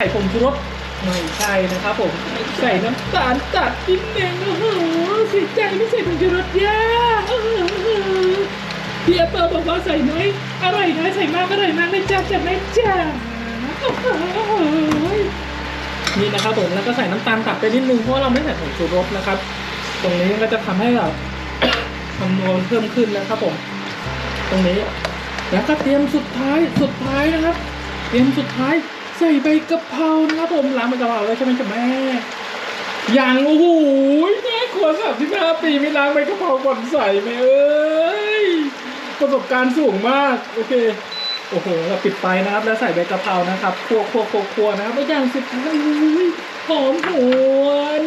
ใส่ผงชูรสไม่ใช่นะครับผมใส่น้ำตาลตัดนิดนึงโอ้โหเสียใจไม่ใส่ผงชูรสย่าพี่แอปเปิลบอกว่าใส่น้อยอร่อยน้อยใส่มากอร่อยมากเลยจ้าจ้าแม่จ้านี่นะครับผมแล้วก็ใส่น้ำตาลตัดไปนิดนึงเพราะเราไม่ใส่ผงชูรสนะครับ ตรงนี้ก็จะทำให้เราคำนวณเพิ่มขึ้นนะครับผม ตรงนี้ แล้วก็เตรียมสุดท้ายสุดท้ายนะครับ เตรียมสุดท้าย ใส่ใบกะเพรานะครับผมล้างใบกะเพราแล้วใช่ไหมจ๊ะแม่อย่างโอ้โหแม่ขวดสามสิบห้าปีไม่ล้างใบกะเพราก่อนใส่ไหมเอ้ยประสบการณ์สูงมากโอเคโอ้โหเราปิดไฟนะครับ แล้วใส่ใบกะเพรานะครับคั่วคั่วคั่วคั่วนะครับแล้วอย่างสุดท้ายอุ้ยหอมหวน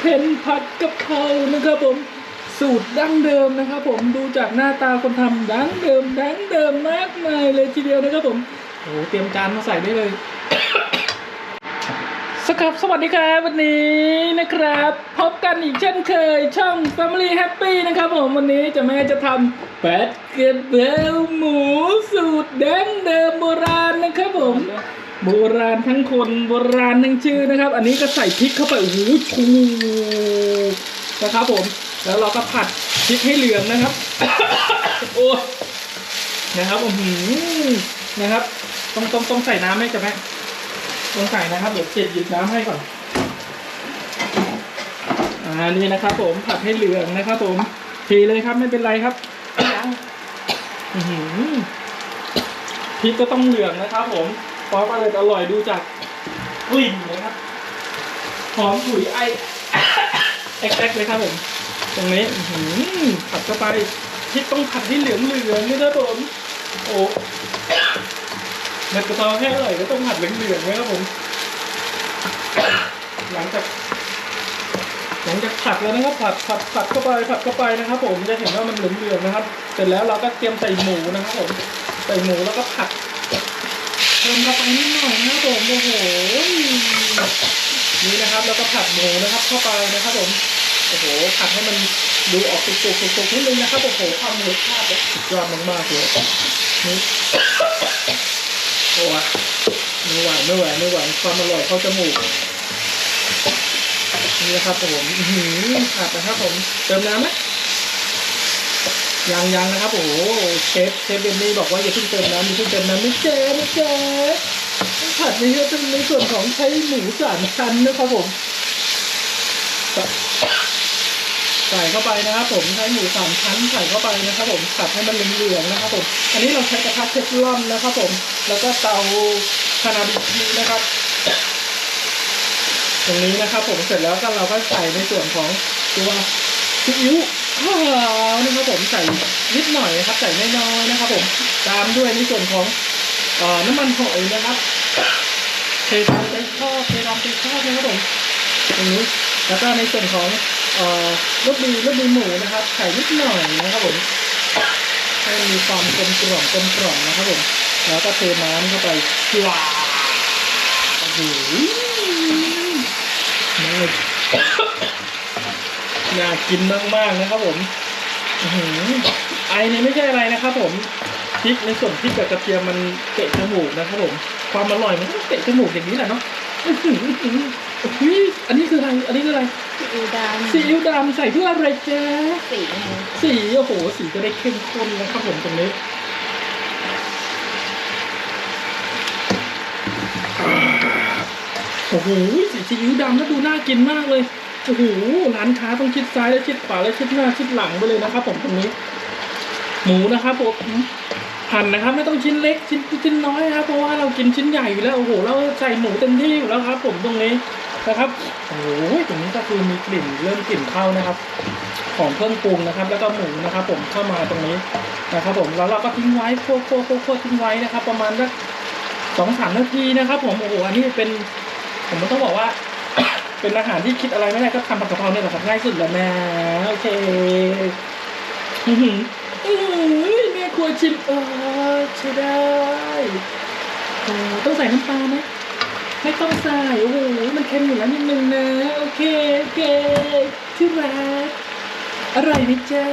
เผ็นผัดกะเพรานะครับผมสูตรดั้งเดิมนะครับ ผมดูจากหน้าตาคนทำดั้งเดิมดั้งเดิมมากมายเลยทีเดียวนะครับผม โอ้โหเตรียมจานมาใส่ได้เลย สครับสวัสดีครับวันนี้นะครับ พบกันอีกเช่นเคยช่อง Family Happy นะครับผมวันนี้จะแม่จะทำแปดเกล็ดเบลหมูสูตรดั้งเดิมโบราณนะครับผมโบราณทั้งคนโบราณทั้งชื่อนะครับ อันนี้ก็ใส่พริกเข้าไปโอ้โหชูนะครับผม แล้วเราก็ผัดพริกให้เหลืองนะครับ โอ้นะครับอือหือนะครับ ต้องต้องต้องใส่น้ำไหมจ๊ะแม่ต้องใส่นะครับ เดี๋ยวเจ็ดหยิบน้ำให้ก่อน อ่า นี่นะครับ ผมผัดให้เหลืองนะครับ ผมทีเลยครับไม่เป็นไรครับหือพริกก็ต้องเหลืองนะครับ ผมเพราะว่าเลยอร่อยดูจากกลิ่นนะครับ หอมฉุยไอแอ๊กๆเลยครับผม ตรงนี้หือผัดเข้าไปพริกต้องผัดให้เหลืองเหลืองๆนี่นะผม โอ้ เม็ดกระเทาให้อร่อยก็ต้องผัดเหลืองเหลืองๆไว้ครับผม หลังจากหลังจากผัดแล้วนะครับผัดผัดผัดเข้าไปผัดเข้าไปนะครับ ผมจะเห็นว่ามันเหลืองเหลืองๆนะครับ เสร็จแล้วเราก็เตรียมใส่หมูนะครับผมใส่หมูแล้วก็ผัดเติมเข้าไปนิดหน่อยนะครับผมโอ้โหนี่นะครับ แล้วก็ผัดหมูนะครับ เข้าไปนะครับ ผมโอ้โหผัดให้มันดูออกสุกๆสุกๆนิดนึงนะครับโอ้โหความรสชาติเนี่ยสุดยอดมากๆเลยนี่ โอ้ยไม่ไหวไม่ไหวไม่ไหวความอร่อยเข้าจมูกนี่นะครับผมหือผัดนะครับผมเติมน้ำไหมยังยังนะครับโอ้โหเชฟเชฟเบนนี่บอกว่าอย่าเพิ่งเติมน้ำอย่าเพิ่งเติมน้ำไม่เจ๊ไม่เจ๊ผัดในเยอะเป็นในส่วนของใช้หมูสามชั้นนะครับผม ใส่เข้าไปนะครับ ผมใช้หมูสามชั้นใส่เข้าไปนะครับ ผมผัดให้มันเหลืองๆนะครับ ผม อันนี้เราใช้กระทะเทฟลอนนะครับ ผม แล้วก็เตาคานาบิคินะครับ ตรงนี้นะครับ ผมเสร็จแล้วก็เราก็ใส่ในส่วนของตัวซีอิ๊วขาวนะครับผมใส่นิดหน่อยนะครับ ใส่น้อยๆนะครับ ผมตามด้วยในส่วนของน้ำมันหอยนะครับเทลงไปทอดเทลงไปทอดนะครับผมตรงนี้ แล้วก็ในส่วนของเอ่อรสดีรสดีหมูนะครับใส่นิดหน่อยนะครับผมให้มีความกลมกล่อมกลมกล่อมนะครับผมแล้วก็เทน้ำเข้าไปว้าวโอ้โหน่าน่ากินมากๆนะครับผมไอเนี่ยไม่ใช่อะไรนะครับผมพริกในส่วนพริกกับกระเทียมมันเตะจมูกนะครับผม ความอร่อยมันก็เตะจมูกอย่างนี้แหละเนาะ อื้อหืออื้อหืออุ๊ยอันนี้คืออะไร อันนี้คืออะไร ซีอิ๊วดำซีอิ๊วดำใส่เพื่ออะไรจ๊ะสีไงสีโอ้โห สีจะได้เข้มข้นนะครับผมตรงนี้โอ้โหสีซีอิ๊วดำแล้วดูน่ากินมากเลยโอ้โหร้านค้าต้องชิดซ้ายและชิดขวาและชิดหน้าชิดหลังไปเลยนะครับผมตรงนี้ หมูนะครับผมหั่นนะครับ ไม่ต้องชิ้นเล็กชิ้นชิ้นน้อยนะครับเพราะว่าเรากินชิ้นใหญ่อยู่แล้วโอ้โหเราใส่หมูเต็มที่อยู่แล้วครับ ผมตรงนี้ นะครับโอ้โหตรงนี้ก็คือมีกลิ่นเริ่มกลิ่นเข้านะครับ ของเครื่องปรุงนะครับ แล้วก็หมูนะครับ ผมเข้ามาตรงนี้นะครับผมแล้วเราก็ทิ้งไว้โคโคโคโคทิ้งไว้นะครับ ประมาณสักสองสามนาทีนะครับ ผมโอ้โหอันนี้เป็น ผมต้องบอกว่า เป็นอาหารที่คิดอะไรไม่ได้ก็ทำผัดกะเพราเนี่ยแหละครับง่ายสุดแล้วนะโอเคอืออแม่ครัวชิมเออใช่ได้ต้องใส่น้ำปลาไหม ไม่ต้องใส่โอ้โหมันเค็มอยู่แล้วนิดนึงนะ โอเค โอเคที่รักอร่อยไหมจ๊ะ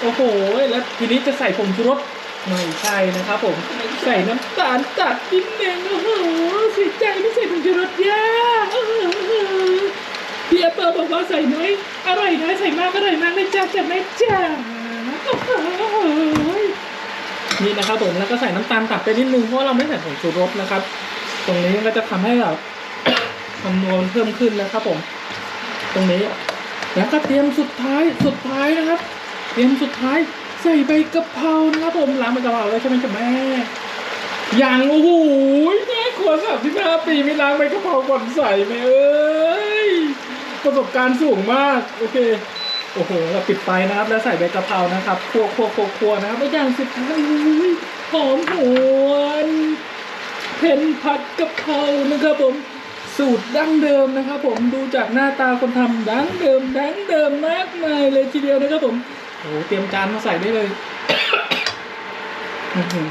โอ้โห แล้วทีนี้จะใส่ผงชูรสไม่ใช่นะครับผม ใส่น้ำตาลจัดนิดนึงโอ้โหเสียใจไม่ใส่ผงชูรสย่าพี่แอปเปิลบอกว่าใส่น้อยอร่อยน้อยใส่มากอร่อยมากเลยจ้าจ้ะแม่จ้าโอ้โหนี่นะครับผมแล้วก็ใส่น้ำตาลตัดไปนิดนึงเพราะเราไม่ใส่ผงชูรสนะครับ ตรงนี้ก็จะทำให้แบบคำนวณเพิ่มขึ้นนะครับผม ตรงนี้แล้วก็เตรียมสุดท้ายสุดท้ายนะครับ เตรียมสุดท้ายใส่ใบกะเพรานะครับผมล้างใบกะเพราแล้วใช่ไหมจ๊ะแม่อย่างโอ้โหแม่ขวดสามสิบห้าปีไม่ล้างใบกะเพราก่อนใส่ไหมเอ้ยประสบการณ์สูงมากโอเคโอ้โหเราปิดไฟนะครับ แล้วใส่ใบกะเพรานะครับคั่วคั่วคั่วนะครับแล้อย่างสุดท้ายอุ้ยหอมหวน เผ็นผัดกะเพรานะครับผมสูตรดั้งเดิมนะครับ ผมดูจากหน้าตาคนทำดั้งเดิมดั้งเดิมมากมายเลยทีเดียวนะครับผมโอ้เตรียมจานมาใส่ได้เลยอื้อหือ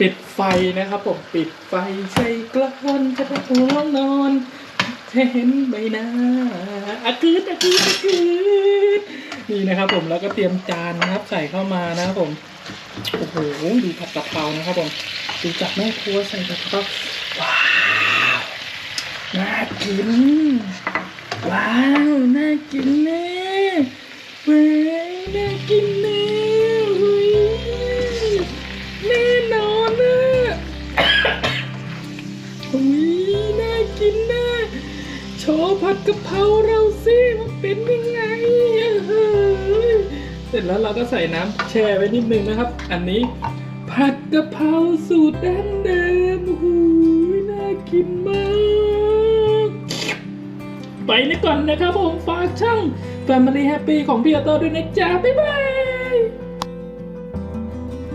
ปิดไฟนะครับผมปิดไฟใส่กลอนจะไปหัวนอนเห็นใบหน้าอากืดอากืดอากืดนี่นะครับ ผมแล้วก็เตรียมจานนะครับ ใส่เข้ามานะครับผมโอ้โหดูผัดกะเพรานะครับผม ดูจากแม่ครัวใส่ผัดกะเพราว้าวน่ากิน ว้าวน่ากินแน่เว้ยน่ากินแน่เฮ้ยแน่นอนนะอุ้ยน่ากินแน่โชว์ผัดกะเพราเราสิมันเป็นยังไงเสร็จแล้วเราก็ใส่น้ำแช่ไว้นิดนึงนะครับ อันนี้ ผัดกะเพราสูตรดั้งเดิมหูยน่ากินมาก ไปนะก่อนนะครับผมฝากช่อง Family Happy ของพี่ออโต้ด้วยนะจ๊ะ บ๊ายบาย